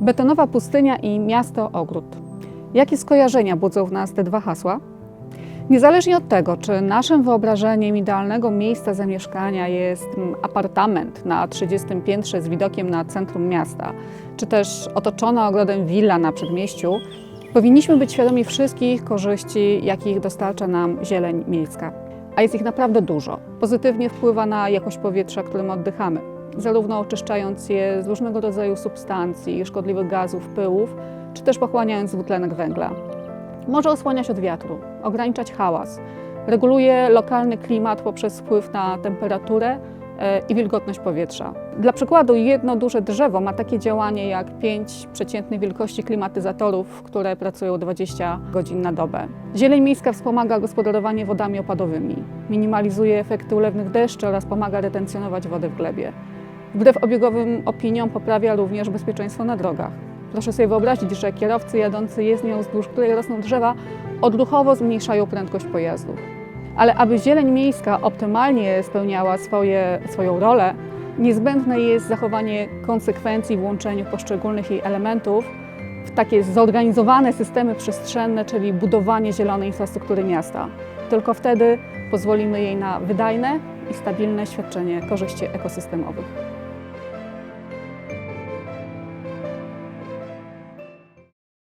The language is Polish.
Betonowa pustynia i miasto ogród. Jakie skojarzenia budzą w nas te dwa hasła? Niezależnie od tego, czy naszym wyobrażeniem idealnego miejsca zamieszkania jest apartament na 30 piętrze z widokiem na centrum miasta, czy też otoczona ogrodem willa na przedmieściu, powinniśmy być świadomi wszystkich korzyści, jakich dostarcza nam zieleń miejska. A jest ich naprawdę dużo. Pozytywnie wpływa na jakość powietrza, którym oddychamy, zarówno oczyszczając je z różnego rodzaju substancji, szkodliwych gazów, pyłów, czy też pochłaniając dwutlenek węgla. Może osłaniać od wiatru, ograniczać hałas, reguluje lokalny klimat poprzez wpływ na temperaturę e, i wilgotność powietrza. Dla przykładu, jedno duże drzewo ma takie działanie jak pięć przeciętnej wielkości klimatyzatorów, które pracują 20 godzin na dobę. Zieleń miejska wspomaga gospodarowanie wodami opadowymi, minimalizuje efekty ulewnych deszczy oraz pomaga retencjonować wodę w glebie. Wbrew obiegowym opiniom poprawia również bezpieczeństwo na drogach. Proszę sobie wyobrazić, że kierowcy jadący jezdnią wzdłuż której rosną drzewa odruchowo zmniejszają prędkość pojazdów. Ale aby zieleń miejska optymalnie spełniała swoje, swoją rolę, niezbędne jest zachowanie konsekwencji w łączeniu poszczególnych jej elementów w takie zorganizowane systemy przestrzenne, czyli budowanie zielonej infrastruktury miasta. Tylko wtedy pozwolimy jej na wydajne i stabilne świadczenie korzyści ekosystemowych.